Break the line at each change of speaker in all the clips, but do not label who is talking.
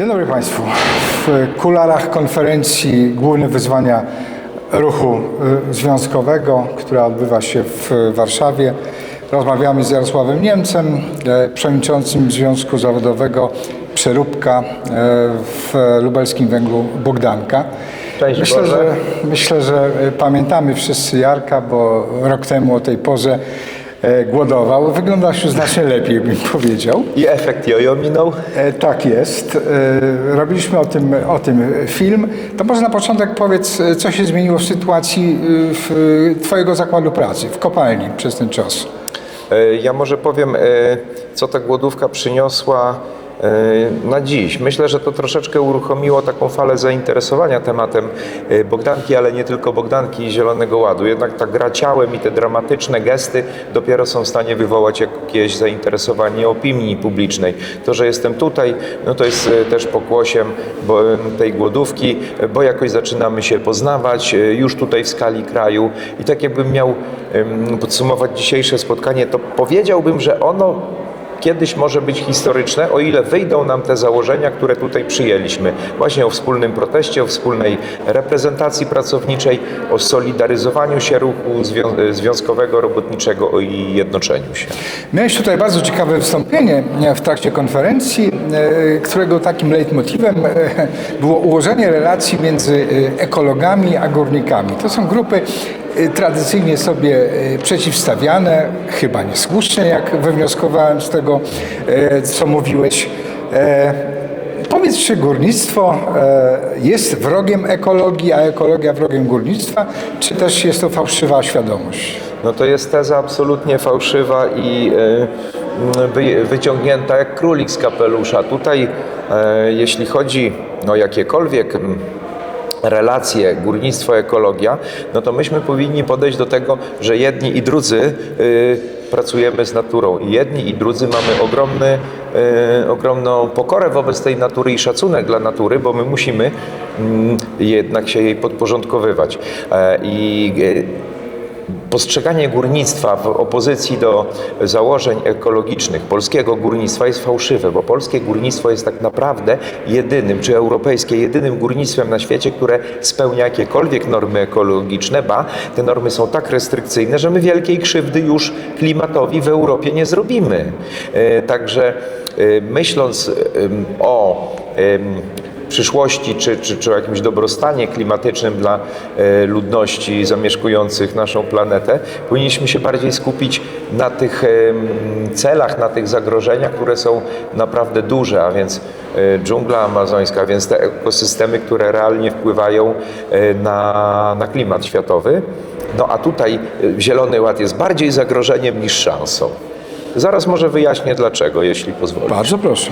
Dzień dobry Państwu. W kularach konferencji Główne Wyzwania Ruchu y, Związkowego, która odbywa się w Warszawie, rozmawiamy z Jarosławem Niemcem, e, przewodniczącym Związku Zawodowego Przeróbka e, w lubelskim węglu Bogdanka.
Cześć,
Myślę,
Boże.
że, myślę, że pamiętamy wszyscy Jarka, bo rok temu o tej porze głodował. Wyglądasz już znacznie lepiej, bym powiedział.
I efekt jojo minął.
E, Tak jest. E, Robiliśmy o tym, o tym film. To może na początek powiedz, e, co się zmieniło w sytuacji e, w e, Twojego zakładu pracy, w kopalni przez ten czas.
E, Ja może powiem, e, co ta głodówka przyniosła e, na dziś. Myślę, że to troszeczkę uruchomiło taką falę zainteresowania tematem e, Bogdanki, ale nie tylko Bogdanki i Zielonego Ładu. Jednak ta gra ciałem i te dramatyczne gesty dopiero są w stanie wywołać jakieś zainteresowanie opinii publicznej. To, że jestem tutaj, no to jest e, też pokłosiem tej głodówki, e, bo jakoś zaczynamy się poznawać e, już tutaj w skali kraju i tak jakbym miał podsumować dzisiejsze spotkanie, to powiedziałbym, że ono kiedyś może być historyczne, o ile wyjdą nam te założenia, które tutaj przyjęliśmy. Właśnie o wspólnym proteście, o wspólnej reprezentacji pracowniczej, o solidaryzowaniu się ruchu zwią- związkowego, robotniczego i jednoczeniu się.
Miałeś tutaj bardzo ciekawe wystąpienie w trakcie konferencji, e, którego takim leitmotivem e, było ułożenie relacji między e, ekologami a górnikami. To są grupy tradycyjnie sobie e, przeciwstawiane, chyba niesłusznie, jak wywnioskowałem z tego, e, co mówiłeś. Powiedz, czy górnictwo jest wrogiem ekologii, a ekologia wrogiem górnictwa, czy też jest to fałszywa świadomość?
No to jest teza absolutnie fałszywa i wy, wyciągnięta jak królik z kapelusza. Tutaj, jeśli chodzi o jakiekolwiek mm, relacje górnictwo-ekologia, no to myśmy powinni podejść do tego, że jedni i drudzy y, pracujemy z naturą. I jedni i drudzy mamy ogromny, y, ogromną pokorę wobec tej natury i szacunek dla natury, bo my musimy mm, jednak się jej podporządkowywać. E, I y, Postrzeganie górnictwa w opozycji do założeń ekologicznych polskiego górnictwa jest fałszywe, bo polskie górnictwo jest tak naprawdę jedynym, czy europejskie, jedynym górnictwem na świecie, które spełnia jakiekolwiek normy ekologiczne, ba, te normy są tak restrykcyjne, że my wielkiej krzywdy już klimatowi w Europie nie zrobimy. E, Także e, myśląc o przyszłości czy, czy, czy o jakimś dobrostanie klimatycznym dla e, ludności zamieszkujących naszą planetę, powinniśmy się bardziej skupić na tych celach, na tych zagrożeniach, które są naprawdę duże, a więc e, dżungla amazońska, a więc te ekosystemy, które realnie wpływają e, na, na klimat światowy. No a tutaj Zielony Ład jest bardziej zagrożeniem niż szansą. Zaraz może wyjaśnię dlaczego, jeśli pozwolisz.
Bardzo proszę.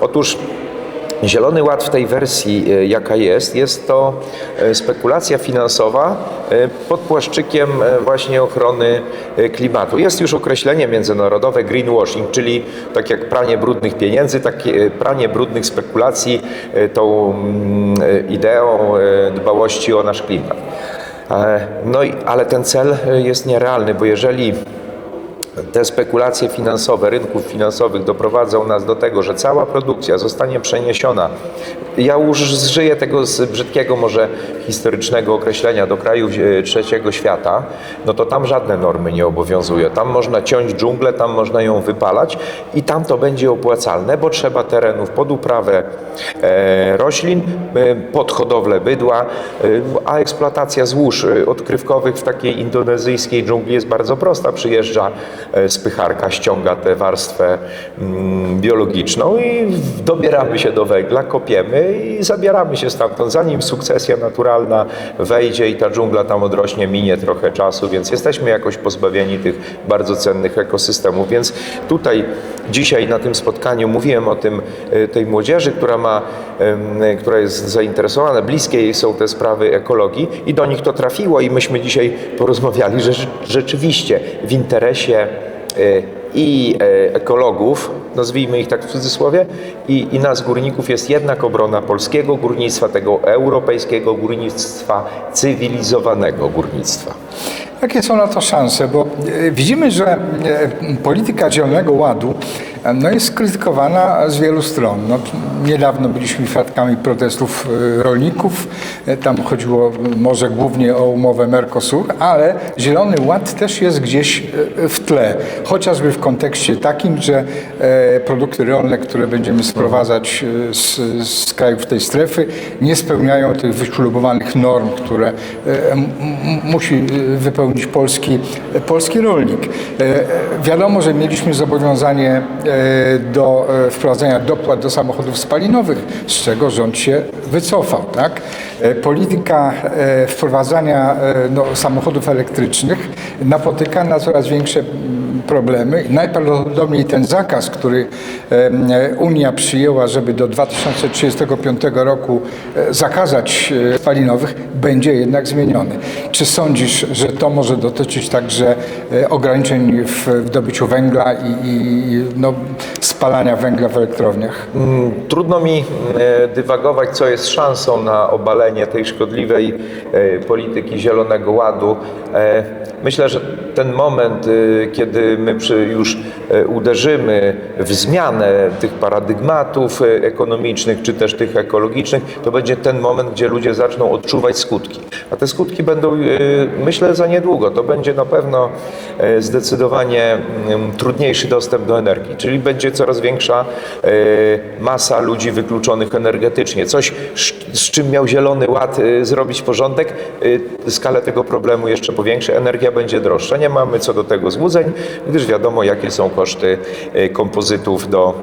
Otóż Zielony Ład w tej wersji, y, jaka jest, jest to y, spekulacja finansowa y, pod płaszczykiem właśnie ochrony klimatu. Jest już określenie międzynarodowe greenwashing, czyli tak jak pranie brudnych pieniędzy, takie pranie brudnych spekulacji tą mm, ideą dbałości o nasz klimat. E, No ale ten cel jest nierealny, bo jeżeli te spekulacje finansowe, rynków finansowych doprowadzą nas do tego, że cała produkcja zostanie przeniesiona. Ja już zżyję tego z brzydkiego, może historycznego określenia do krajów e, trzeciego świata, no to tam żadne normy nie obowiązują. Tam można ciąć dżunglę, tam można ją wypalać i tam to będzie opłacalne, bo trzeba terenów pod uprawę e, roślin, e, pod hodowlę bydła, a eksploatacja złóż odkrywkowych w takiej indonezyjskiej dżungli jest bardzo prosta. Przyjeżdża spycharka, ściąga tę warstwę mm, biologiczną i dobieramy się do węgla, kopiemy i zabieramy się stamtąd. Zanim sukcesja naturalna wejdzie i ta dżungla tam odrośnie, minie trochę czasu, więc jesteśmy jakoś pozbawieni tych bardzo cennych ekosystemów. Więc tutaj dzisiaj na tym spotkaniu mówiłem o tym, e, tej młodzieży, która ma, która jest zainteresowana, bliskie jej są te sprawy ekologii i do nich to trafiło i myśmy dzisiaj porozmawiali, że rze- rzeczywiście w interesie i e, ekologów, nazwijmy ich tak w cudzysłowie, i, i nas górników jest jednak obrona polskiego górnictwa, tego europejskiego górnictwa, cywilizowanego górnictwa.
Jakie są na to szanse? Bo e, widzimy, że e, polityka Zielonego Ładu no jest krytykowana z wielu stron. No, niedawno byliśmy świadkami protestów e, rolników. E, Tam chodziło może głównie o umowę Mercosur, ale Zielony Ład też jest gdzieś e, w tle. Chociażby w kontekście takim, że e, produkty rolne, które będziemy sprowadzać z, z krajów tej strefy, nie spełniają tych wyśrubowanych norm, które musi wypełnić polski, polski rolnik. Wiadomo, że mieliśmy zobowiązanie do e, wprowadzenia dopłat do samochodów spalinowych, z czego rząd się wycofał. Tak? E, Polityka e, wprowadzania e, no, samochodów elektrycznych napotyka na coraz większe problemy. Najprawdopodobniej ten zakaz, który Unia przyjęła, żeby do 2035 roku e, zakazać e, spalinowych, będzie jednak zmieniony. Czy sądzisz, że to może dotyczyć także e, ograniczeń w dobyciu węgla i, i no, spalania węgla w elektrowniach?
Trudno mi dywagować, co jest szansą na obalenie tej szkodliwej polityki Zielonego Ładu. Myślę, że ten moment, e, my już e, uderzymy w zmianę tych paradygmatów e, ekonomicznych czy też tych ekologicznych, to będzie ten moment, gdzie ludzie zaczną odczuwać skutki. A te skutki będą, e, myślę, za niedługo. To będzie na pewno zdecydowanie mm, trudniejszy dostęp do energii, czyli będzie coraz większa masa ludzi wykluczonych energetycznie. Coś, z czym miał Zielony Ład zrobić porządek, skalę tego problemu jeszcze powiększy. Energia będzie droższa. Nie mamy co do tego złudzeń, gdyż wiadomo, jakie są koszty e, kompozytów do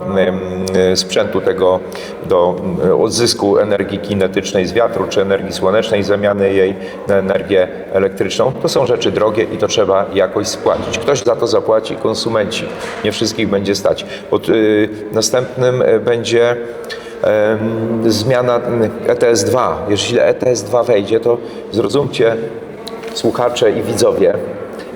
e, sprzętu tego, do mm, odzysku energii kinetycznej z wiatru czy energii słonecznej, zamiany jej na energię elektryczną. To są rzeczy drogie i to trzeba jakoś spłacić. Ktoś za to zapłaci, konsumenci. Nie wszystkich będzie stać. Pod, y, następnym y, będzie em, zmiana mm, ETS-2. Jeżeli ETS-2 wejdzie, to zrozumcie, słuchacze i widzowie,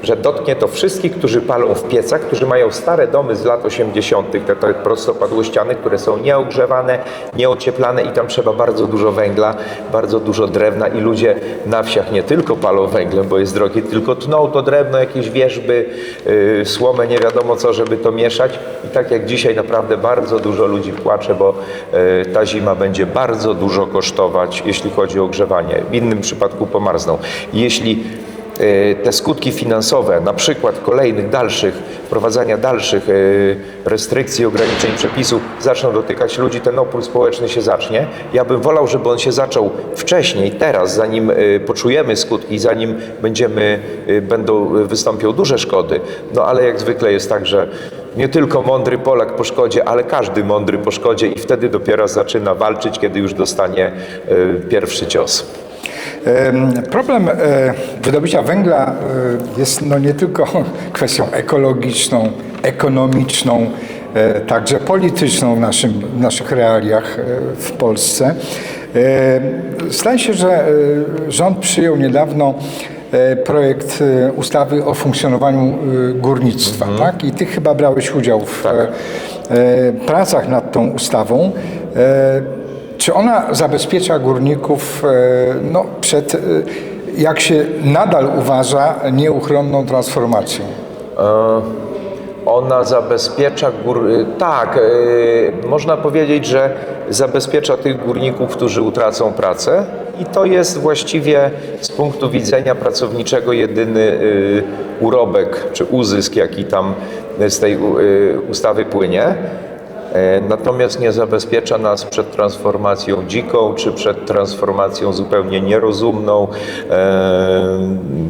że dotknie to wszystkich, którzy palą w piecach, którzy mają stare domy z lat 80., te, te prostopadłościane, które są nieogrzewane, nieocieplane i tam trzeba bardzo dużo węgla, bardzo dużo drewna i ludzie na wsiach nie tylko palą węglem, bo jest drogie, tylko tną to drewno, jakieś wierzby, yy, słomę, nie wiadomo co, żeby to mieszać i tak jak dzisiaj naprawdę bardzo dużo ludzi płacze, bo yy, ta zima będzie bardzo dużo kosztować, jeśli chodzi o ogrzewanie. W innym przypadku pomarzną. Jeśli te skutki finansowe, na przykład kolejnych dalszych, wprowadzania dalszych y, restrykcji, ograniczeń, przepisów, zaczną dotykać ludzi, ten opór społeczny się zacznie. Ja bym wolał, żeby on się zaczął wcześniej, teraz, zanim y, poczujemy skutki, zanim będziemy, y, będą, wystąpią duże szkody. No ale jak zwykle jest tak, że nie tylko mądry Polak po szkodzie, ale każdy mądry po szkodzie i wtedy dopiero zaczyna walczyć, kiedy już dostanie y, pierwszy cios.
Em, Problem e, wydobycia węgla e, jest no nie tylko kwestią ekologiczną, ekonomiczną, e, także polityczną w, naszym, w naszych realiach w Polsce. Zdaje się, że rząd przyjął niedawno projekt ustawy o funkcjonowaniu górnictwa, tak? I ty chyba brałeś udział w
Tak.
pracach nad tą ustawą. E, Czy ona zabezpiecza górników e, no, przed, e, jak się nadal uważa, nieuchronną transformacją?
Ona zabezpiecza gór... Tak, e, można powiedzieć, że zabezpiecza tych górników, którzy utracą pracę i to jest właściwie z punktu widzenia pracowniczego jedyny e, urobek czy uzysk, jaki tam z tej e, ustawy płynie. E, Natomiast nie zabezpiecza nas przed transformacją dziką, czy przed transformacją zupełnie nierozumną, e,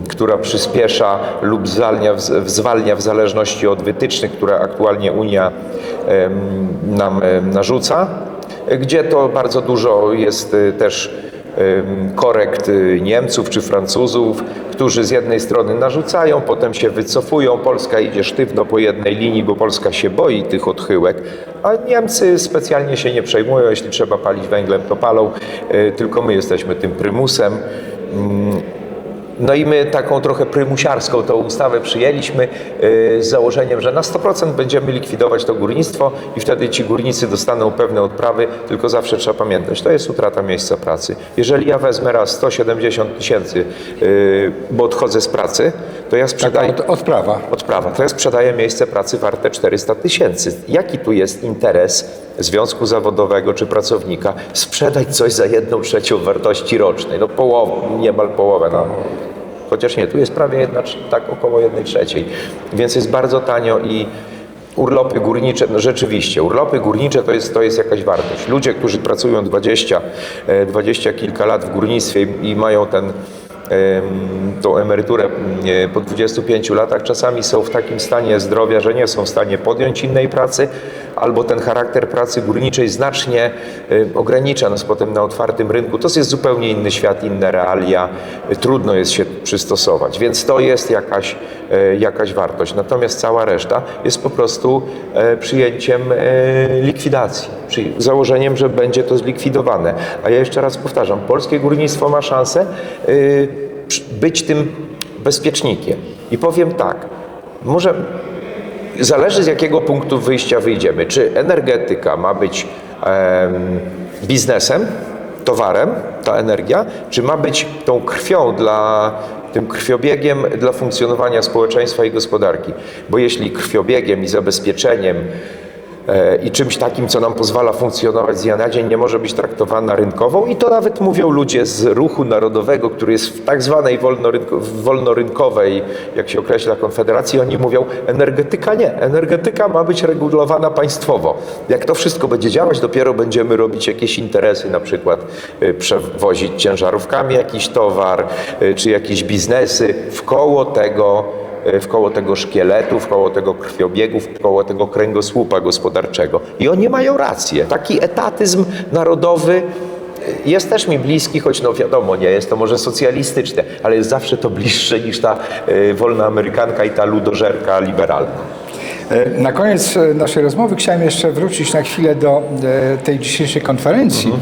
która przyspiesza lub zwalnia, zwalnia w zależności od wytycznych, które aktualnie Unia nam narzuca, gdzie to bardzo dużo jest e, też korekt y, Niemców czy Francuzów, którzy z jednej strony narzucają, potem się wycofują. Polska idzie sztywno po jednej linii, bo Polska się boi tych odchyłek, a Niemcy specjalnie się nie przejmują. Jeśli trzeba palić węglem, to palą, y, tylko my jesteśmy tym prymusem. No i my taką trochę prymusiarską tą ustawę przyjęliśmy y, z założeniem, że na 100% będziemy likwidować to górnictwo i wtedy ci górnicy dostaną pewne odprawy, tylko zawsze trzeba pamiętać, to jest utrata miejsca pracy. Jeżeli ja wezmę raz 170 tysięcy, y, bo odchodzę z pracy, to ja sprzedaję...
Od, odprawa.
Odprawa. To ja sprzedaję miejsce pracy warte 400 tysięcy. Jaki tu jest interes związku zawodowego czy pracownika sprzedać coś za jedną trzecią wartości rocznej? No połowę, niemal połowę. No. Chociaż nie, tu jest prawie jedna, tak około jednej trzeciej. Więc jest bardzo tanio i urlopy górnicze, no rzeczywiście, urlopy górnicze to jest, to jest jakaś wartość. Ludzie, którzy pracują 20, e, 20 kilka lat w górnictwie i mają ten tą emeryturę mm, po 25 latach, czasami są w takim stanie zdrowia, że nie są w stanie podjąć innej pracy, albo ten charakter pracy górniczej znacznie y, ogranicza nas potem na otwartym rynku. To jest zupełnie inny świat, inne realia, y, trudno jest się przystosować, więc to jest jakaś, y, jakaś wartość. Natomiast cała reszta jest po prostu e, przyjęciem likwidacji, założeniem, że będzie to zlikwidowane. A ja jeszcze raz powtarzam, polskie górnictwo ma szansę y, być tym bezpiecznikiem. I powiem tak, może zależy z jakiego punktu wyjścia wyjdziemy. Czy energetyka ma być em, biznesem, towarem, ta energia, czy ma być tą krwią dla tym krwiobiegiem dla funkcjonowania społeczeństwa i gospodarki. Bo jeśli krwiobiegiem i zabezpieczeniem i czymś takim, co nam pozwala funkcjonować z dnia na dzień, nie może być traktowana rynkową. I to nawet mówią ludzie z ruchu narodowego, który jest w tak zwanej wolnorynko, wolnorynkowej, jak się określa, konfederacji. Oni mówią, energetyka nie. Energetyka ma być regulowana państwowo. Jak to wszystko będzie działać, dopiero będziemy robić jakieś interesy, na przykład y, przewozić ciężarówkami jakiś towar, y, czy jakieś biznesy w koło tego, w koło tego szkieletu, w koło tego krwiobiegu, w koło tego kręgosłupa gospodarczego. I oni mają rację. Taki etatyzm narodowy jest też mi bliski, choć no wiadomo, nie jest to może socjalistyczne, ale jest zawsze to bliższe niż ta y, wolna amerykanka i ta ludożerka liberalna.
E, Na koniec e, naszej rozmowy chciałem jeszcze wrócić na chwilę do e, tej dzisiejszej konferencji.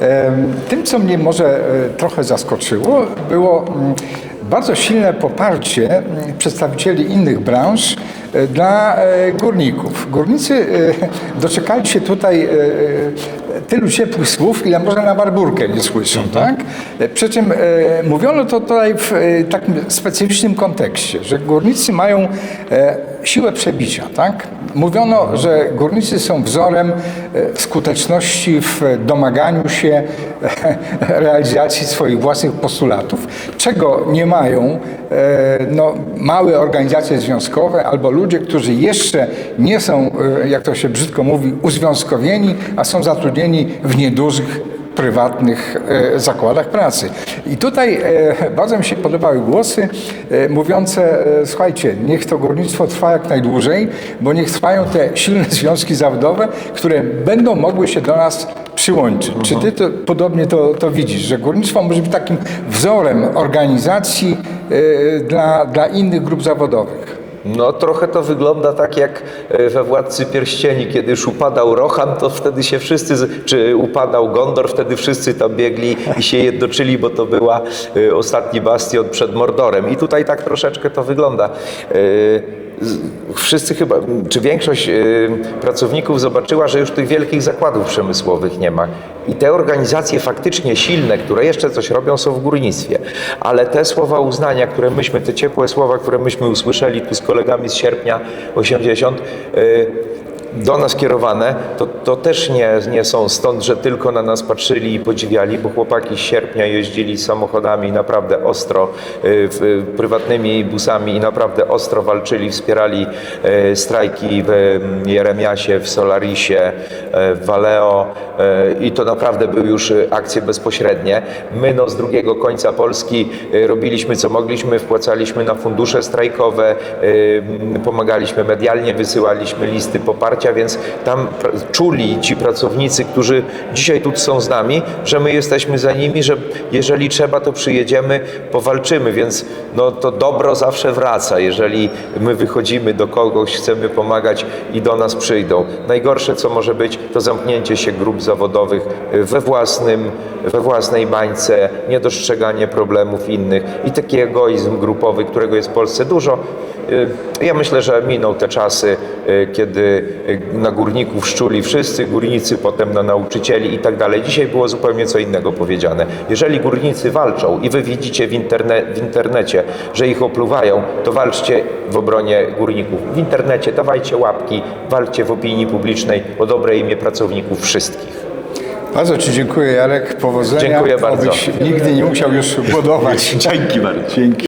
E, Tym, co mnie może e, trochę zaskoczyło, było mm, bardzo silne poparcie przedstawicieli innych branż e, dla e, górników. Górnicy e, doczekali się tutaj tylu ciepłych słów, ile można na barburkę nie słyszą, tak? E, Przy czym mówiono to tutaj w takim specyficznym kontekście, że górnicy mają siłę przebicia, tak? Mówiono, że górnicy są wzorem e, skuteczności w domaganiu się e, realizacji swoich własnych postulatów, czego nie mają e, no, małe organizacje związkowe albo ludzie, którzy jeszcze nie są, jak to się brzydko mówi, uzwiązkowieni, a są zatrudnieni w niedużych prywatnych e, zakładach pracy. I tutaj e, bardzo mi się podobały głosy e, mówiące, słuchajcie, niech to górnictwo trwa jak najdłużej, bo niech trwają te silne związki zawodowe, które będą mogły się do nas przyłączyć. Czy ty to, podobnie to, to widzisz, że górnictwo może być takim wzorem organizacji dla, dla innych grup zawodowych?
No trochę to wygląda tak jak e, we Władcy Pierścieni, kiedy już upadał Rohan, to wtedy się wszyscy, czy upadał Gondor, wtedy wszyscy tam biegli i się jednoczyli, bo to była e, ostatni bastion przed Mordorem. I tutaj tak troszeczkę to wygląda. Wszyscy chyba, czy większość e, pracowników zobaczyła, że już tych wielkich zakładów przemysłowych nie ma. I te organizacje faktycznie silne, które jeszcze coś robią, są w górnictwie. Ale te słowa uznania, które myśmy, te ciepłe słowa, które myśmy usłyszeli tu z kolegami z sierpnia 80, y, do nas kierowane, to, to też nie, nie są stąd, że tylko na nas patrzyli i podziwiali, bo chłopaki z sierpnia jeździli samochodami naprawdę ostro, y, w, prywatnymi busami i naprawdę ostro walczyli, wspierali y, strajki w mm, Jeremiasie, w Solarisie, y, w Valeo i to naprawdę były już akcje bezpośrednie. My no, z drugiego końca Polski robiliśmy co mogliśmy, wpłacaliśmy na fundusze strajkowe, y, pomagaliśmy medialnie, wysyłaliśmy listy poparcia więc tam czuli ci pracownicy, którzy dzisiaj tu są z nami, że my jesteśmy za nimi, że jeżeli trzeba, to przyjedziemy, powalczymy, więc no, to dobro zawsze wraca. Jeżeli my wychodzimy do kogoś, chcemy pomagać i do nas przyjdą. Najgorsze, co może być, to zamknięcie się grup zawodowych we własnym, we własnej bańce, niedostrzeganie problemów innych i taki egoizm grupowy, którego jest w Polsce dużo. Y, Ja myślę, że miną te czasy, y, kiedy na górników szczuli wszyscy górnicy, potem na nauczycieli i tak dalej. Dzisiaj było zupełnie co innego powiedziane. Jeżeli górnicy walczą i wy widzicie w, interne, w internecie, że ich opluwają, to walczcie w obronie górników. W internecie dawajcie łapki, walczcie w opinii publicznej o dobre imię pracowników wszystkich.
Bardzo Ci dziękuję, Jarek. Powodzenia.
Dziękuję bardzo.
Obyś nigdy nie musiał już budować.
Dzięki bardzo.
Dzięki.